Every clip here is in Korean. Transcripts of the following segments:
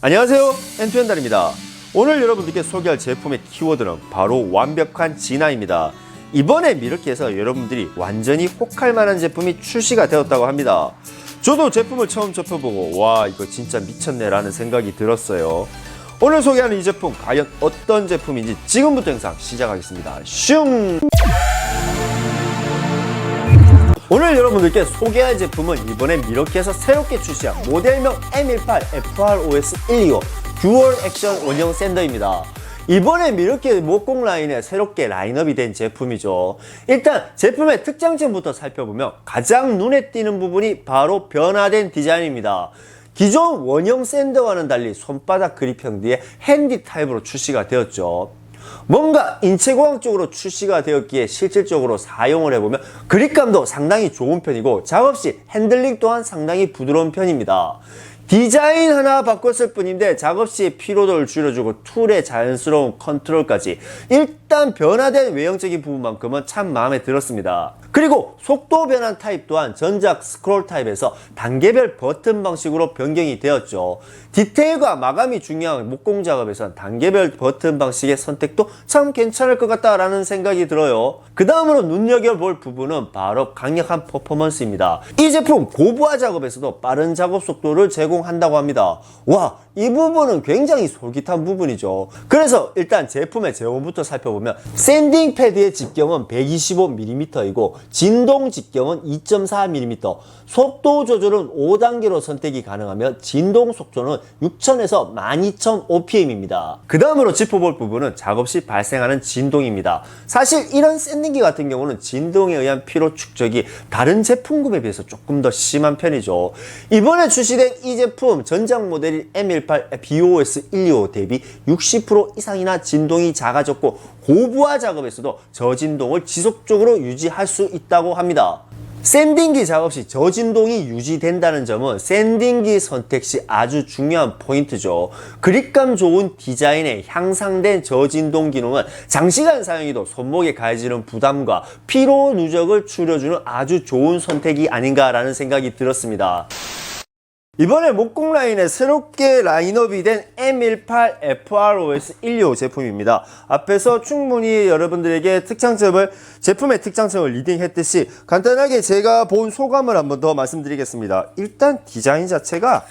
안녕하세요. 엔투엔달입니다. 오늘 여러분들께 소개할 제품의 키워드는 바로 완벽한 진화입니다. 이번에 미르키에서 여러분들이 완전히 혹할 만한 제품이 출시가 되었다고 합니다. 저도 제품을 처음 접해보고 와 이거 진짜 미쳤네 라는 생각이 들었어요. 오늘 소개하는 이 제품 과연 어떤 제품인지 지금부터 영상 시작하겠습니다. 슝 오늘 여러분들께 소개할 제품은 이번에 미러키에서 새롭게 출시한 모델명 M18 FROS 125 듀얼 액션 원형 샌더입니다. 이번에 미러키 목공 라인에 새롭게 라인업이 된 제품이죠. 일단 제품의 특장점부터 살펴보면 가장 눈에 띄는 부분이 바로 변화된 디자인입니다. 기존 원형 샌더와는 달리 손바닥 그립형 뒤에 핸디 타입으로 출시가 되었죠. 뭔가 인체공학 쪽으로 출시가 되었기에 실질적으로 사용을 해보면 그립감도 상당히 좋은 편이고 작업 시 핸들링 또한 상당히 부드러운 편입니다. 디자인 하나 바꿨을 뿐인데 작업 시 피로도를 줄여주고 툴의 자연스러운 컨트롤까지 일단 변화된 외형적인 부분만큼은 참 마음에 들었습니다. 그리고 속도 변환 타입 또한 전작 스크롤 타입에서 단계별 버튼 방식으로 변경이 되었죠. 디테일과 마감이 중요한 목공 작업에선 단계별 버튼 방식의 선택도 참 괜찮을 것 같다라는 생각이 들어요. 그 다음으로 눈여겨볼 부분은 바로 강력한 퍼포먼스입니다. 이 제품 고부하 작업에서도 빠른 작업 속도를 제공한다고 합니다. 와, 이 부분은 굉장히 솔깃한 부분이죠. 그래서 일단 제품의 제원부터 살펴보면 샌딩 패드의 직경은 125mm이고 진동 직경은 2.4mm, 속도 조절은 5단계로 선택이 가능하며 진동 속도는 6000에서 12000그 다음으로 짚어볼 부분은 작업 시 발생하는 진동입니다. 사실 이런 샌딩기 같은 경우는 진동에 의한 피로 축적이 다른 제품군에 비해서 조금 더 심한 편이죠. 이번에 출시된 이 제품 전작 모델인 M18 BOS 125 대비 60% 이상이나 진동이 작아졌고 고부하 작업에서도 저진동을 지속적으로 유지할 수 있다고 합니다. 샌딩기 작업 시 저진동이 유지된다는 점은 샌딩기 선택 시 아주 중요한 포인트죠. 그립감 좋은 디자인에 향상된 저진동 기능은 장시간 사용해도 손목에 가해지는 부담과 피로 누적을 줄여주는 아주 좋은 선택이 아닌가라는 생각이 들었습니다. 이번에 목공 라인에 새롭게 라인업이 된 M18 FROS 125 제품입니다. 앞에서 충분히 여러분들에게 특장점을, 제품의 특장점을 리딩했듯이 간단하게 제가 본 소감을 한번 더 말씀드리겠습니다. 일단 디자인 자체가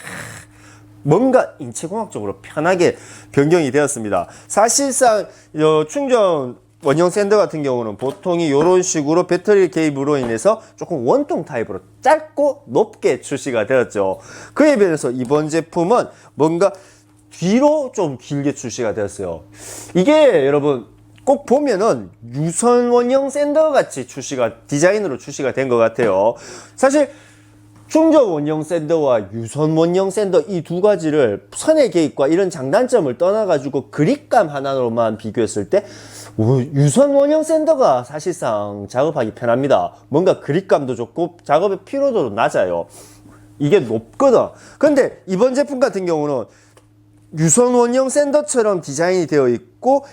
뭔가 인체공학적으로 편하게 변경이 되었습니다. 사실상 어, 충전 원형 샌더 같은 경우는 보통이 이런 식으로 배터리 개입으로 인해서 조금 원통 타입으로 짧고 높게 출시가 되었죠. 그에 비해서 이번 제품은 뭔가 뒤로 좀 길게 출시가 되었어요. 이게 여러분 꼭 보면은 유선 원형 샌더 같이 출시가 디자인으로 출시가 된 것 같아요. 사실 충전 원형 샌더와 유선 원형 샌더 이 두 가지를 선의 개입과 이런 장단점을 떠나가지고 그립감 하나로만 비교했을 때 우- 유선 원형 샌더가 사실상 작업하기 편합니다. 뭔가 그립감도 좋고 작업의 피로도도 낮아요. 이게 높거든. 근데 이번 제품 같은 경우는 유선 원형 샌더처럼 디자인이 되어 있고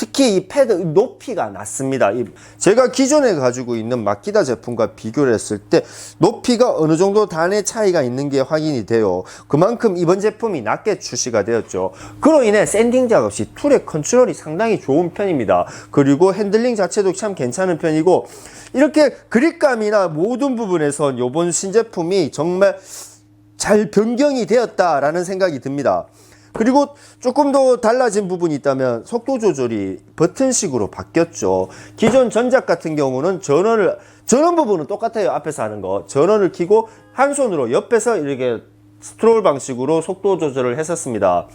특히 이 패드 높이가 낮습니다. 이 제가 기존에 가지고 있는 마키다 제품과 비교를 했을 때 높이가 어느 정도 단의 차이가 있는 게 확인이 돼요. 그만큼 이번 제품이 낮게 출시가 되었죠. 그로 인해 샌딩 작업 시 툴의 컨트롤이 상당히 좋은 편입니다. 그리고 핸들링 자체도 참 괜찮은 편이고 이렇게 그립감이나 모든 부분에선 이번 신제품이 정말 잘 변경이 되었다라는 생각이 듭니다. 그리고 조금 더 달라진 부분이 있다면 속도 조절이 버튼식으로 바뀌었죠. 기존 전작 같은 경우는 전원을 전원 부분은 똑같아요. 앞에서 하는 거. 전원을 켜고 한 손으로 옆에서 이렇게 스트롤 방식으로 속도 조절을 했었습니다.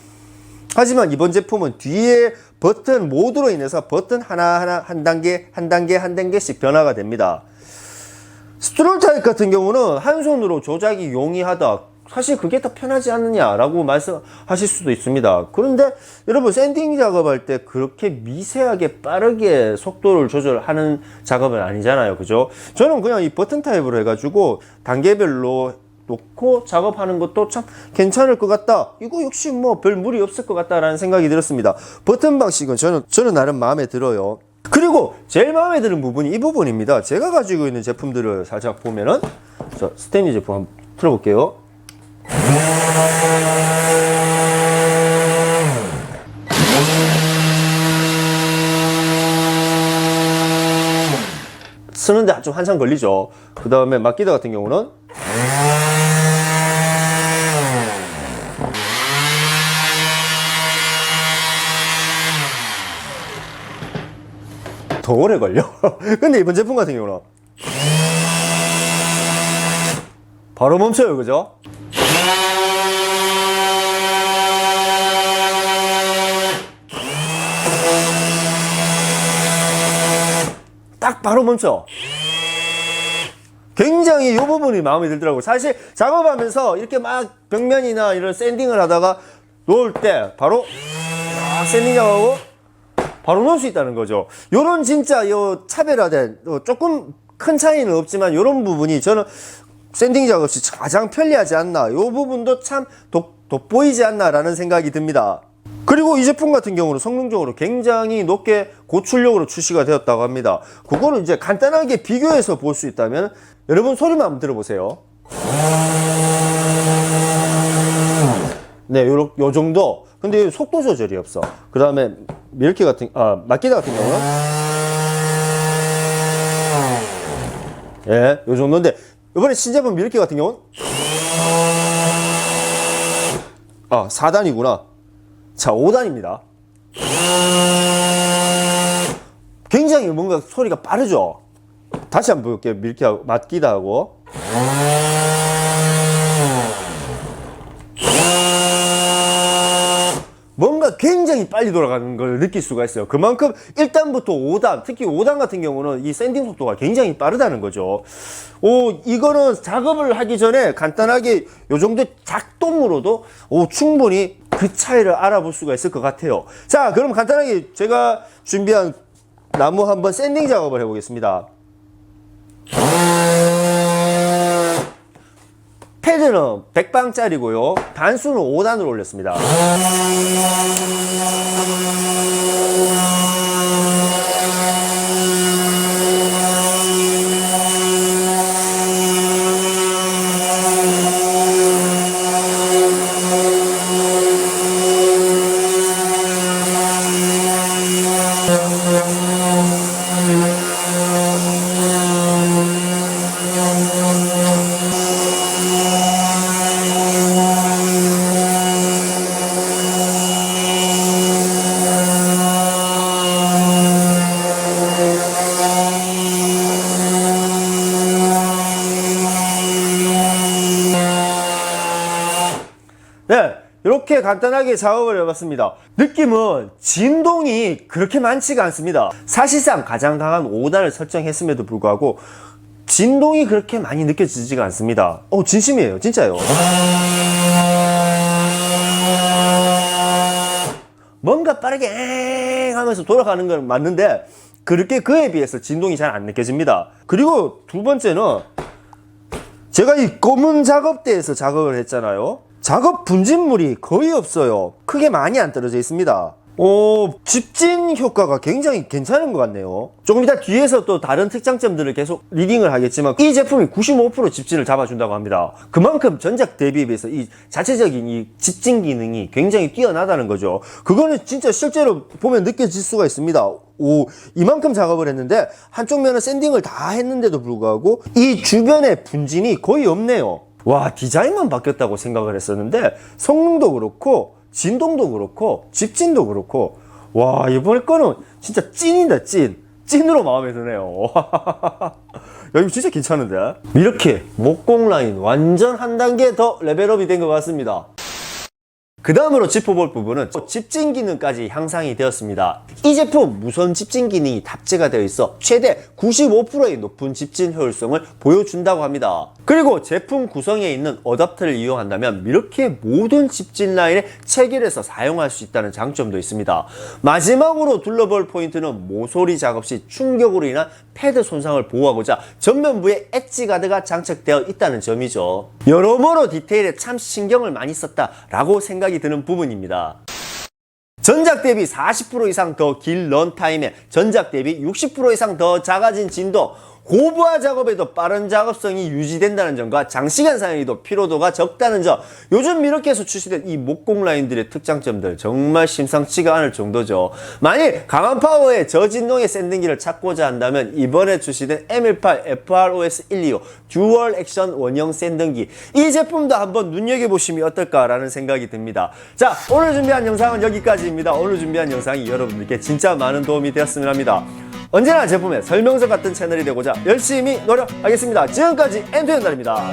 하지만 이번 제품은 뒤에 버튼 모드로 인해서 버튼 하나하나 한 단계 한 단계 한 단계씩 변화가 됩니다. 스트롤 타입 같은 경우는 한 손으로 조작이 용이하다. 사실 그게 더 편하지 않느냐라고 말씀하실 수도 있습니다. 그런데 여러분 샌딩 작업할 때 그렇게 미세하게 빠르게 속도를 조절하는 작업은 아니잖아요. 그죠? 저는 그냥 이 버튼 타입으로 해가지고 단계별로 놓고 작업하는 것도 참 괜찮을 것 같다. 이거 역시 뭐 별 무리 없을 것 같다라는 생각이 들었습니다. 버튼 방식은 저는 저는 나름 마음에 들어요. 그리고 제일 마음에 드는 부분이 이 부분입니다. 제가 가지고 있는 제품들을 살짝 보면은 저 스탠리 제품 한번 틀어볼게요. 쓰는데 아주 한참 걸리죠. 그 다음에 막기다 같은 경우는 더 오래 걸려. 근데 이번 제품 같은 경우는 바로 멈춰요, 그죠? 바로 멈춰. 굉장히 이 부분이 마음에 들더라고요. 사실 작업하면서 이렇게 막 벽면이나 이런 샌딩을 하다가 놓을 때 바로 막 샌딩 작업하고 바로 놓을 수 있다는 거죠. 요런 진짜 요 차별화된 요 조금 큰 차이는 없지만 요런 부분이 저는 샌딩 작업이 가장 편리하지 않나. 요 부분도 참 돋, 돋보이지 않나라는 생각이 듭니다. 그리고 이 제품 같은 경우는 성능적으로 굉장히 높게 고출력으로 출시가 되었다고 합니다. 그거는 이제 간단하게 비교해서 볼 수 있다면 여러분 소리만 한번 들어보세요. 네, 요, 요 정도. 근데 속도 조절이 없어. 그 다음에 밀키 같은, 아, 마키다 같은 경우는 예, 요 정도인데 이번에 신제품 밀키 같은 경우는 아, 4단이구나. 자, 5단입니다. 굉장히 뭔가 소리가 빠르죠? 다시 한번 볼게요. 밀키하고, 맞기다 하고. 뭔가 굉장히 빨리 돌아가는 걸 느낄 수가 있어요. 그만큼 1단부터 5단, 특히 5단 같은 경우는 이 샌딩 속도가 굉장히 빠르다는 거죠. 오, 이거는 작업을 하기 전에 간단하게 요 정도 작동으로도 오, 충분히 그 차이를 알아볼 수가 있을 것 같아요. 자, 그럼 간단하게 제가 준비한 나무 한번 샌딩 작업을 해보겠습니다. 패드는 100방짜리고요. 단수는 5단으로 올렸습니다. 네, 이렇게 간단하게 작업을 해봤습니다. 느낌은 진동이 그렇게 많지가 않습니다. 사실상 가장 강한 5단을 설정했음에도 불구하고 진동이 그렇게 많이 느껴지지가 않습니다. 어, 진심이에요. 진짜요. 뭔가 빠르게 엥 하면서 돌아가는 건 맞는데 그렇게 그에 비해서 진동이 잘 안 느껴집니다. 그리고 두 번째는 제가 이 검은 작업대에서 작업을 했잖아요. 작업 분진물이 거의 없어요. 크게 많이 안 떨어져 있습니다. 오, 집진 효과가 굉장히 괜찮은 것 같네요. 조금 이따 뒤에서 또 다른 특장점들을 계속 리딩을 하겠지만 이 제품이 95% 집진을 잡아준다고 합니다. 그만큼 전작 대비에 비해서 이 자체적인 이 집진 기능이 굉장히 뛰어나다는 거죠. 그거는 진짜 실제로 보면 느껴질 수가 있습니다. 오, 이만큼 작업을 했는데 한쪽 면은 샌딩을 다 했는데도 불구하고 이 주변에 분진이 거의 없네요. 와, 디자인만 바뀌었다고 생각을 했었는데 성능도 그렇고 진동도 그렇고 집진도 그렇고 와, 이번에 거는 진짜 찐이다, 찐. 찐으로 마음에 드네요. 야, 이거 진짜 괜찮은데? 이렇게 목공 라인 완전 한 단계 더 레벨업이 된 것 같습니다. 그 다음으로 짚어볼 부분은 집진 기능까지 향상이 되었습니다. 이 제품 무선 집진 기능이 탑재가 되어 있어 최대 95%의 높은 집진 효율성을 보여준다고 합니다. 그리고 제품 구성에 있는 어댑터를 이용한다면 이렇게 모든 집진 라인에 체결해서 사용할 수 있다는 장점도 있습니다. 마지막으로 둘러볼 포인트는 모서리 작업 시 충격으로 인한 패드 손상을 보호하고자 전면부에 엣지 가드가 장착되어 있다는 점이죠. 여러모로 디테일에 참 신경을 많이 썼다라고 생각이 드는 부분입니다. 전작 대비 40% 이상 더길 런타임에 전작 대비 60% 이상 더 작아진 진도 고부하 작업에도 빠른 작업성이 유지된다는 점과 장시간 사용에도 피로도가 적다는 점. 요즘 미러키에서 출시된 이 목공 라인들의 특장점들 정말 심상치가 않을 정도죠. 만일 강한 파워의 저진동의 샌딩기를 찾고자 한다면 이번에 출시된 M18 FROS 125 듀얼 액션 원형 샌딩기. 이 제품도 한번 눈여겨보시면 어떨까라는 생각이 듭니다. 자 오늘 준비한 영상은 여기까지입니다. 오늘 준비한 영상이 여러분들께 진짜 많은 도움이 되었으면 합니다 언제나 제품의 설명서 같은 채널이 되고자 열심히 노력하겠습니다. 지금까지 엔투 연달입니다.